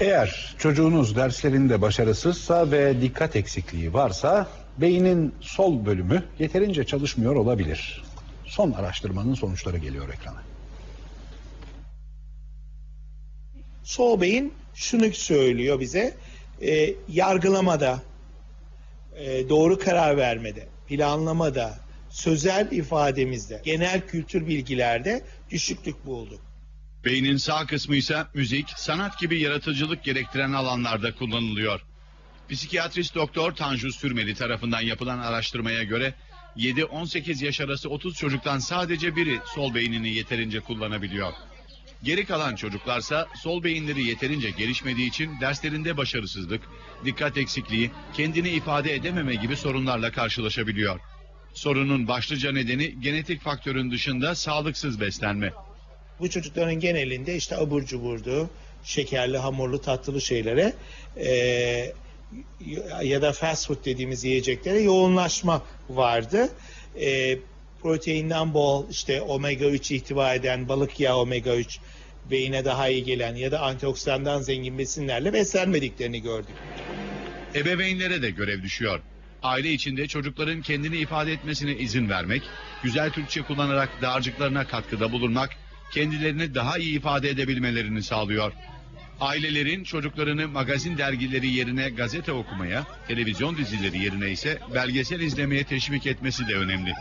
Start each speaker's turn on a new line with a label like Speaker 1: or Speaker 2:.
Speaker 1: Eğer çocuğunuz derslerinde başarısızsa ve dikkat eksikliği varsa beynin sol bölümü yeterince çalışmıyor olabilir. Son araştırmanın sonuçları geliyor ekrana.
Speaker 2: Sol beyin şunu söylüyor bize. e, yargılamada, e, doğru karar vermede, planlamada, sözel ifademizde, genel kültür bilgilerde düşüklük bulduk.
Speaker 3: Beynin sağ kısmı ise müzik, sanat gibi yaratıcılık gerektiren alanlarda kullanılıyor. Psikiyatrist doktor Tanju Sürmeli tarafından yapılan araştırmaya göre 7-18 yaş arası 30 çocuktan sadece biri sol beynini yeterince kullanabiliyor. Geri kalan çocuklarsa sol beyinleri yeterince gelişmediği için derslerinde başarısızlık, dikkat eksikliği, kendini ifade edememe gibi sorunlarla karşılaşabiliyor. Sorunun başlıca nedeni genetik faktörün dışında sağlıksız beslenme.
Speaker 2: Bu çocukların genelinde işte abur cuburdu, şekerli, hamurlu, tatlılı şeylere e, ya da fast food dediğimiz yiyeceklere yoğunlaşma vardı. E, proteinden bol, işte omega 3 ihtiva eden balık yağı omega 3 beyine daha iyi gelen ya da antioksidandan zengin besinlerle beslenmediklerini gördük.
Speaker 3: Ebeveynlere de görev düşüyor. Aile içinde çocukların kendini ifade etmesine izin vermek, güzel Türkçe kullanarak dağarcıklarına katkıda bulunmak, kendilerini daha iyi ifade edebilmelerini sağlıyor. Ailelerin çocuklarını magazin dergileri yerine gazete okumaya, televizyon dizileri yerine ise belgesel izlemeye teşvik etmesi de önemli.